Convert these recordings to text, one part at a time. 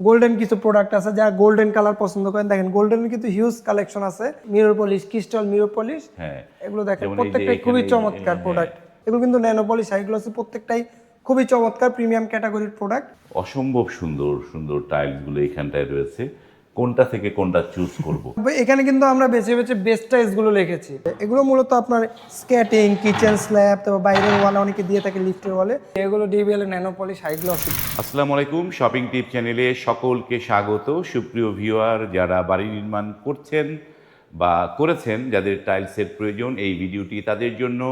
Golden কিছু product আছে যারা গোল্ডেন কালার পছন্দ করেন। দেখেন গোল্ডেন কিন্তু হিউজ কালেকশন আছে। Mirror polish crystal mirror polish হ্যাঁ। এগুলো দেখেন যেমন এই যে প্রত্যেকটাই খুবই চমৎকার হ্যাঁ। প্রোডাক্ট এগুলো কিন্তু ন্যানো পলিশ হাইগুলো আছে প্রত্যেকটাই খুবই চমৎকার প্রিমিয়াম ক্যাটাগরির প্রোডাক্ট অসম্ভব সুন্দর সুন্দর টাইলসগুলো এখানটায় রয়েছে। কোনটা থেকে কোনটা চুজ করব। এখানে কিন্তু আমরা বেছে বেছে বেস্ট টাইলসগুলো লিখেছি। এগুলো মূলত আপনার স্কেটিং কিচেন স্ল্যাব তারপর বাইরের ওয়ালে অনেকে দিয়ে থাকে লিফটের ওয়ালে এগুলো ডিবিএল ন্যানো পলিশ হাইগ্লোসি আসসালামু আলাইকুম শপিং টিপ চ্যানেলে সকলকে স্বাগত। সুপ্রিয় ভিউয়ার যারা বাড়ি নির্মাণ করছেন বা করেছেন যাদের টাইলসের প্রয়োজন এই ভিডিওটি তাদের জন্য।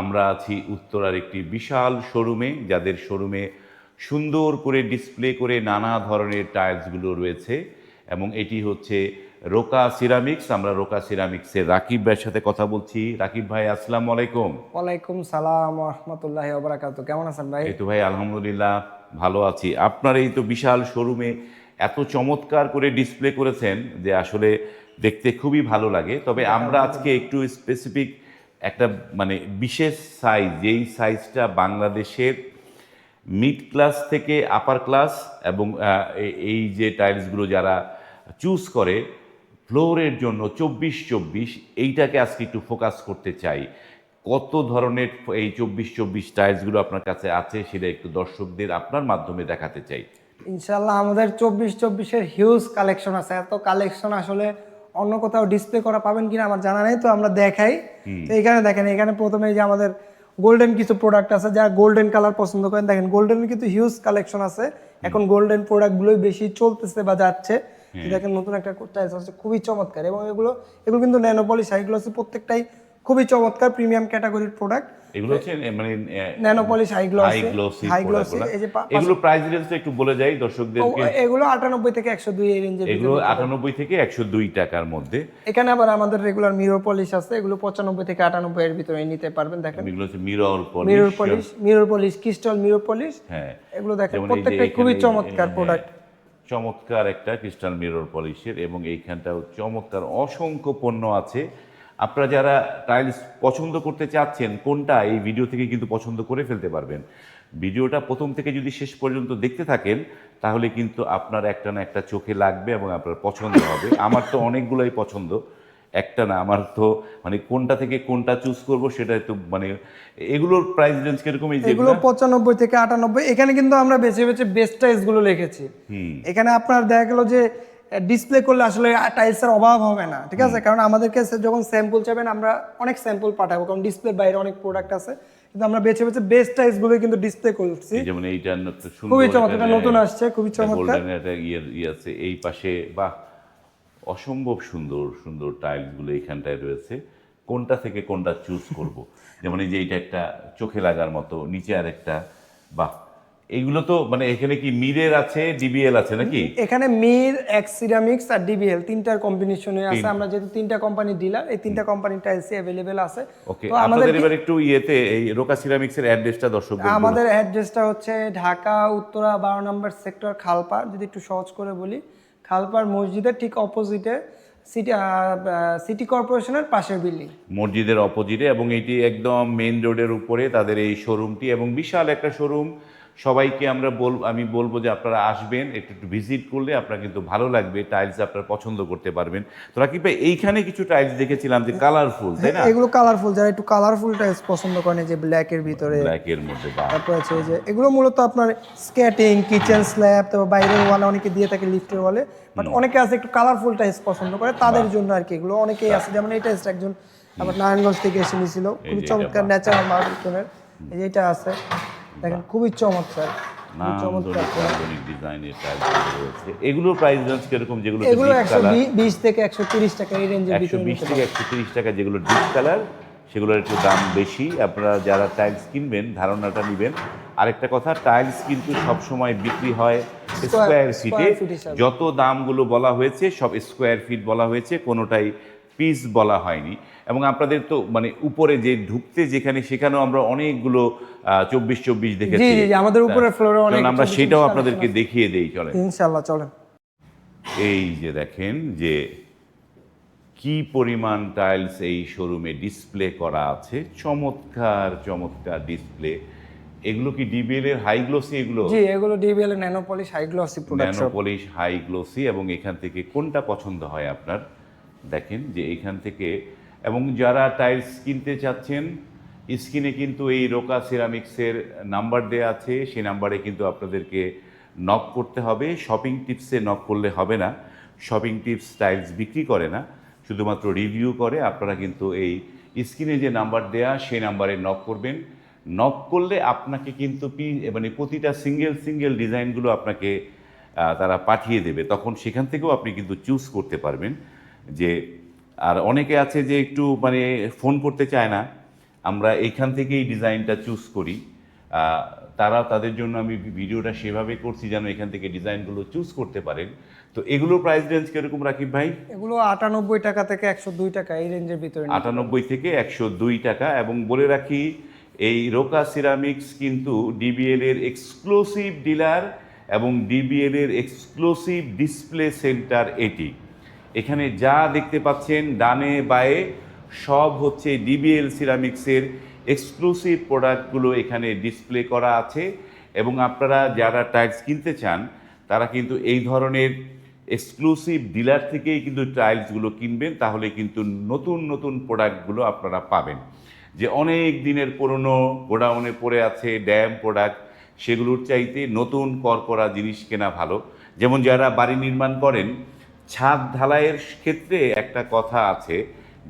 আমরা আছি উত্তরার একটি বিশাল শোরুমে যাদের শোরুমে সুন্দর করে ডিসপ্লে করে নানা ধরনের টাইলসগুলো রয়েছে। এবং এটি হচ্ছে রোকা সিরামিক্স। আমরা রোকা সিরামিক্সের রাকিব ভাইয়ের সাথে কথা বলছি। রাকিব ভাই আসসালামু আলাইকুম। ওয়ালাইকুম সালাম রহমতুল্লাহ ওবরাকাত কেমন আছেন ভাই? এই তো ভাই আলহামদুলিল্লাহ ভালো আছি। আপনার এই তো বিশাল শোরুমে এত চমৎকার করে ডিসপ্লে করেছেন যে আসলে দেখতে খুবই ভালো লাগে। তবে আমরা আজকে একটু স্পেসিফিক একটা মানে বিশেষ সাইজ যেই সাইজটা বাংলাদেশের মিড ক্লাস থেকে আপার ক্লাস এবং এই যে টাইলসগুলো যারা চুজ করে ফ্লোরের জন্য চব্বিশ চব্বিশ এইটাকে আজকে একটু ফোকাস করতে চাই। কত ধরনের এই চব্বিশ চব্বিশ টাইলসগুলো আপনার কাছে আছে সেটা একটু দর্শকদের আপনার মাধ্যমে দেখাতে চাই। ইনশাল্লাহ আমাদের চব্বিশ চব্বিশের হিউজ কালেকশন আছে। এত কালেকশন আসলে অন্য কোথাও ডিসপ্লে করা পাবেন কিনা আমার জানা নেই তো আমরা দেখাই। তো এখানে দেখেন এখানে প্রথমে যে আমাদের গোল্ডেন কিছু প্রোডাক্ট আছে যারা গোল্ডেন কালার পছন্দ করেন দেখেন গোল্ডেন কিন্তু হিউজ কালেকশন আছে। এখন গোল্ডেন প্রোডাক্টগুলোই বেশি চলতেছে বা যাচ্ছে। দেখেন নতুন একটা টাইলস আছে খুবই চমৎকার। এবং এগুলো এগুলো কিন্তু ন্যানোপলিশ হাইগ্লোসি প্রত্যেকটাই খুবই চমৎকার প্রিমিয়াম ক্যাটাগরির প্রোডাক্ট এগুলো হচ্ছে মানে ন্যানোপলিশ হাই গ্লোসি হাইগ্লোসি এই যে এগুলো প্রাইস রেঞ্জটা একটু বলে যাই দর্শকদেরকে। এগুলো আটানব্বই থেকে একশো দুই এই রেঞ্জের এগুলো আটানব্বই থেকে একশো দুই টাকার মধ্যে। এখানে আবার আমাদের রেগুলার মিরর পলিশ আছে এগুলো পঁচানব্বই থেকে আটানব্বই এর ভিতরে নিতে পারবেন দেখেন। এগুলো হচ্ছে mirror mirror polish mirror polish crystal mirror polish হ্যাঁ। এগুলো দেখেন প্রত্যেকটাই খুবই চমৎকার হ্যাঁ, প্রোডাক্ট চমৎকার একটা ক্রিস্টাল মিরর পলিশের এবং এইখানটাও চমৎকার, অসংখ্য পণ্য আছে। আপনারা যারা টাইলস পছন্দ করতে চাচ্ছেন, কোনটা এই ভিডিও থেকে কিন্তু পছন্দ করে ফেলতে পারবেন। ভিডিওটা প্রথম থেকে যদি শেষ পর্যন্ত দেখতে থাকেন, তাহলে কিন্তু আপনার একটা না একটা চোখে লাগবে এবং আপনার পছন্দ হবে। আমার তো অনেকগুলোই পছন্দ। একটা না আমার তো মানে কোনটা থেকে কোনটা চুজ করব সেটা তো মানে এগুলোর প্রাইস রেঞ্জ কীরকম এই যেগুলো? পঁচানব্বই থেকে আটানব্বই। এখানে কিন্তু আমরা বেছে বেছে বেস্ট টাইলসগুলো লিখেছি এখানে আপনার দেখা গেল যে ডিসপ্লে করলে আসলে টাইলসের অভাব হবে না ঠিক আছে? কারণ আমাদের কাছে যখন স্যাম্পল চাবেন আমরা অনেক স্যাম্পল পাঠাবো কারণ ডিসপ্লের বাইরে অনেক প্রোডাক্ট আছে। কিন্তু আমরা বেছে বেছে বেস্ট টাইলসগুলো কিন্তু ডিসপ্লে করছি। যেমন এইটা খুবই চমৎকার নতুন আসছে খুবই চমৎকার। গোল্ডেন একটা ইয়ে ইয়ে আছে এই পাশে বাহ! অসম্ভব সুন্দর সুন্দর টাইলসগুলো এইখানটায় রয়েছে। কোনটা থেকে কোনটা চুজ করব? যেমন এই যে এইটা একটা চোখে লাগার মতো নিচে আর একটা বাহ! এইগুলো তো মানে এখানে কি মিরের আছে ডিবিএল আছে নাকি? এখানে মির এক্স সিরামিক্স আর ডিবিএল তিনটার কম্বিনেশনে আছে। আমরা যেহেতু তিনটা কোম্পানি ডিলার এই তিনটা কোম্পানির টাইলসই অ্যাভেলেবেল আছে। ওকে তো আমাদের এবার একটু ইয়েতে এই রোকা সিরামিক্সের অ্যাড্রেসটা বলুন। আমাদের অ্যাড্রেসটা হচ্ছে ঢাকা উত্তরা বারো নম্বর সেক্টর খালপা। যদি একটু সহজ করে বলি খালপাড় মসজিদের ঠিক অপোজিটে সিটি সিটি কর্পোরেশনের পাশের বিল্ডিং। মসজিদের অপোজিটে এবং এটি একদম মেন রোডের উপরে তাদের এই শোরুমটি এবং বিশাল একটা শোরুম। সবাইকে আমরা বল আমি বলব যে আপনারা আসবেন একটু একটু ভিজিট করলে আপনার কিন্তু ভালো লাগবে টাইলস আপনারা পছন্দ করতে পারবেন। তো রাকিব ভাই এইখানে কিছু টাইলস দেখেছিলাম যে কালারফুল তাই না? এগুলো কালারফুল যারা একটু কালারফুল টাইলস পছন্দ করেন যে ব্ল্যাকের ভিতরে। ব্ল্যাকের মধ্যে বা তারপর আছে যে এগুলো মূলত আপনার স্কেটিং কিচেন স্ল্যাব তারপর বাইরের ওয়ালে অনেকে দিয়ে থাকে লিফটের ওয়ালে বাট অনেকে আছে একটু কালারফুল টাইলস পছন্দ করে তাদের জন্য আর কি এগুলো। অনেকেই আছে যেমন এই টাইলসটা একজন আবার নারায়ণগঞ্জ থেকে এসে নিয়েছিল খুবই চমৎকার ন্যাচারাল মার্বেল টোনের এই যে এটা আছে। দেখেন খুবই চমৎকার ডিজাইনের টাইলস রয়েছে। এগুলোর প্রাইস রেঞ্জ কীরকম? যেগুলো এগুলো একশো বিশ থেকে একশো তিরিশ টাকা এই একশো বিশ থেকে একশো তিরিশ টাকা যেগুলো ডিপ কালার সেগুলোর একটু দাম বেশি। আপনারা যারা টাইলস কিনবেন ধারণাটা নেবেন। আরেকটা কথা টাইলস কিন্তু সবসময় বিক্রি হয় স্কোয়ার ফিটে। যত দামগুলো বলা হয়েছে সব স্কোয়ার ফিট বলা হয়েছে। কোনোটাই পিস বলা হয়নি। এবং আপনাদের তো মানে উপরে যে ঢুকতে যেখানে সেখানেও আমরা অনেকগুলো চব্বিশ চব্বিশ দেখেছি। আমাদের উপরের floor এ অনেক আমরা সেটাও আপনাদেরকে দেখিয়ে দেই চলে ইনশাল্লাহ চলেন। এই যে দেখেন যে কি পরিমাণ টাইলস এই শোরুমে ডিসপ্লে করা আছে। চমৎকার চমৎকার ডিসপ্লে এগুলো কি ডিবিএল এর হাই গ্লোসি এগুলো? জি এগুলো DBL nano polish high glossy product nano polish high glossy এবং এখান থেকে কোনটা পছন্দ হয় আপনার? দেখেন যে এইখান থেকে, এবং যারা টাইলস কিনতে চাচ্ছেন, স্ক্রিনে কিন্তু এই রোকা সিরামিক্সের নাম্বার দেওয়া আছে, সেই নাম্বারে কিন্তু আপনাদেরকে নক করতে হবে। শপিং টিপসে নক করলে হবে না। শপিং টিপস টাইলস বিক্রি করে না, শুধুমাত্র রিভিউ করে। আপনারা কিন্তু এই স্ক্রিনে যে নাম্বার দেয়া, সেই নাম্বারে নক করবেন। নক করলে আপনাকে কিন্তু পি- মানে প্রতিটা সিঙ্গেল সিঙ্গেল ডিজাইনগুলো আপনাকে তারা পাঠিয়ে দেবে। তখন সেখান থেকেও আপনি কিন্তু চুজ করতে পারবেন। যে আর অনেকে আছে যে একটু মানে ফোন করতে চায় না আমরা এইখান থেকেই ডিজাইনটা চুজ করি। তারা তাদের জন্য আমি ভিডিওটা সেভাবে করছি যেন এখান থেকে ডিজাইনগুলো চুজ করতে পারেন। তো এগুলোর প্রাইস রেঞ্জ কীরকম রাকিব ভাই? এগুলো আটানব্বই টাকা থেকে একশো দুই টাকা এই রেঞ্জের ভিতরে আটানব্বই থেকে একশো দুই টাকা এবং বলে রাখি এই রোকা সিরামিক্স কিন্তু ডিবিএল এর এক্সক্লুসিভ ডিলার এবং ডিবিএল এর এক্সক্লুসিভ ডিসপ্লে সেন্টার এটি। এখানে যা দেখতে পাচ্ছেন ডানে বায়ে সব হচ্ছে ডিবিএল সিরামিক্সের এক্সক্লুসিভ প্রোডাক্টগুলো এখানে ডিসপ্লে করা আছে। এবং আপনারা যারা টাইলস কিনতে চান, তারা কিন্তু এই ধরনের এক্সক্লুসিভ ডিলার থেকেই কিন্তু টাইলসগুলো কিনবেন, তাহলে কিন্তু নতুন নতুন প্রোডাক্টগুলো আপনারা পাবেন। যে অনেক দিনের পুরনো গোডাউনে পড়ে আছে ড্যাম প্রোডাক্ট সেগুলোর চাইতে নতুন করকরা জিনিস কেনা ভালো। যেমন যারা বাড়ি নির্মাণ করেন ছাদ ঢালাইয়ের ক্ষেত্রে একটা কথা আছে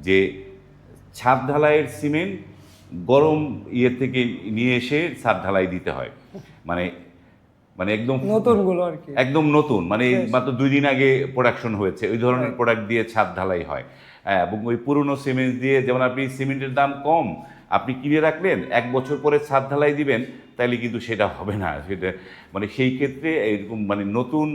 যে ছাদ ঢালাইয়ের সিমেন্ট গরম ইয়ে থেকে নিয়ে এসে ছাদ ঢালাই দিতে হয়। মানে মানে একদম নতুনগুলো আর কি। একদম নতুন। মানে মাত্র দুই দিন আগে প্রোডাকশন হয়েছে। ওই ধরনের প্রোডাক্ট দিয়ে ছাদ ঢালাই হয়। হ্যাঁ, এবং ওই পুরনো সিমেন্ট দিয়ে যেমন আপনি সিমেন্টের দাম কম আপনি কিনে রাখলেন এক বছর পরে ছাদ ঢালাই দিবেন তাহলে কিন্তু সেটা হবে না। সেটা মানে সেই ক্ষেত্রে এরকম মানে নতুন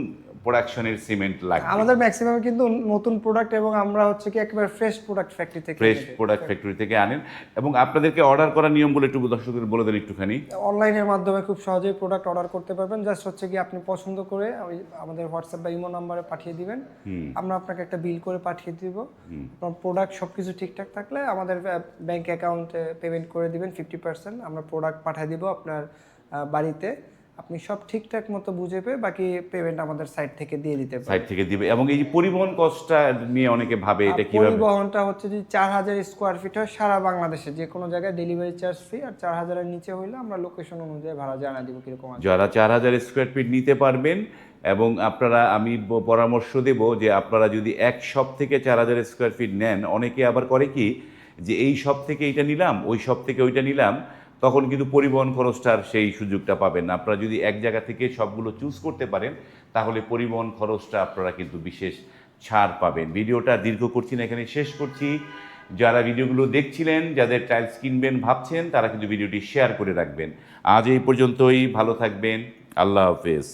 প্রোডাকশনের সিমেন্ট লাগবে। আমাদের ম্যাক্সিমাম কিন্তু নতুন প্রোডাক্ট এবং আমরা হচ্ছে কি একেবারে ফ্রেশ প্রোডাক্ট ফ্যাক্টরি থেকে ফ্রেশ প্রোডাক্ট ফ্যাক্টরি থেকে আনেন এবং আপনাদেরকে অর্ডার করার নিয়মগুলো একটু দর্শকদের বলে দেন একটুখানি। অনলাইনের মাধ্যমে খুব সহজেই প্রোডাক্ট অর্ডার করতে পারবেন। জাস্ট হচ্ছে কি আপনি পছন্দ করে ওই আমাদের হোয়াটসঅ্যাপ বা ইমো নাম্বারে পাঠিয়ে দিবেন। আমরা আপনাকে একটা বিল করে পাঠিয়ে দিব। আপনার প্রোডাক্ট সব কিছু ঠিকঠাক থাকলে আমাদের ব্যাংক অ্যাকাউন্টে পেমেন্ট করে দিবেন ফিফটি পার্সেন্ট আমরা প্রোডাক্ট পাঠিয়ে দিব আপনার বাড়িতে। আপনি সব ঠিকঠাক মতো বুঝে পেয়ে বাকি পেমেন্ট আমাদের সাইট থেকে দিয়ে দিতে পারেন। সাইট থেকে দিবে। এবং এই যে পরিবহন কস্টটা নিয়ে অনেকে ভাবে এটা কীভাবে পরিবহনটা হচ্ছে যে চার হাজার স্কোয়ার ফিট হয় সারা বাংলাদেশে যে কোনো জায়গায় ডেলিভারি চার্জ ফ্রি আর চার হাজারের নিচে হইলে আমরা লোকেশন অনুযায়ী ভাড়া জানা দিব কীরকম আছে। যারা চার হাজার স্কোয়ার ফিট নিতে পারবেন এবং আপনারা আমি পরামর্শ দেব যে আপনারা যদি এক শপ থেকে চার হাজার স্কোয়ার ফিট নেন অনেকে আবার করে কি যে এই শপ থেকে এইটা নিলাম ওই শপ থেকে ওইটা নিলাম তখন কিন্তু পরিবহন খরচটার সেই সুযোগটা পাবেন না। আপনারা যদি এক জায়গা থেকে সবগুলো চুজ করতে পারেন, তাহলে পরিবহন খরচটা আপনারা কিন্তু বিশেষ ছাড় পাবেন। ভিডিওটা দীর্ঘ করছি না এখানে শেষ করছি। যারা ভিডিওগুলো দেখছিলেন, যাদের টাইলস কিনবেন ভাবছেন, তারা কিন্তু ভিডিওটি শেয়ার করে রাখবেন। আজ এই পর্যন্তই, ভালো থাকবেন, আল্লাহ হাফেজ।